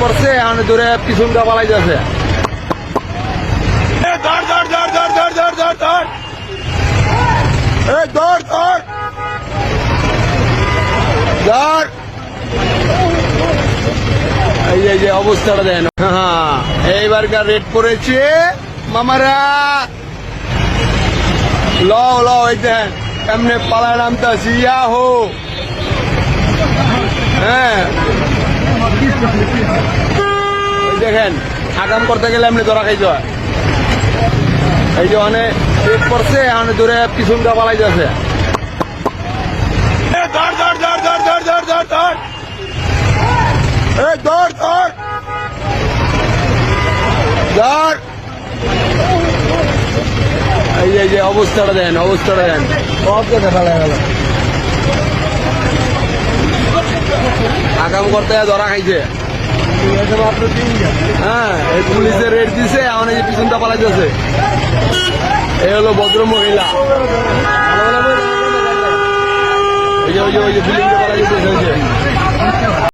পড়ছে এখন ধরে পিছনটা পালাই যাচ্ছে। ধর ধর ধর ধর ধর ধর ধর ধর। ধর ধর। ধর। এই যে- অবস্থাটা দেন। হ্যাঁ এইবারকার রেট পড়েছে? মামারা। ল ল এই দেন এমনি পালা নামতাছি হো হ্যাঁ ওই দেখেন আগাম করতে গেলে এমনি ধরা খাইতে হয়। এই যে অনেক রেট পড়ছে এখন ধরে পিছনটা পালাই যাচ্ছে। ধর ধর ধর ধর ধর ধর ধর ধর। এই ধর ধর। ধর। যে- এই যে অবস্থাটা দেন অবস্থাটা দেন। সব জায়গায় ফেলা গেল। আগাম করতে ধরা খাইছে। হ্যাঁ এই পুলিশে রেট দিছে, এখন এই যে পিছনটা পালাই যাচ্ছে। এই হলো ভদ্র মহিলা। এই যে, ওই যে ওই যে বিল্ডিংটা ওই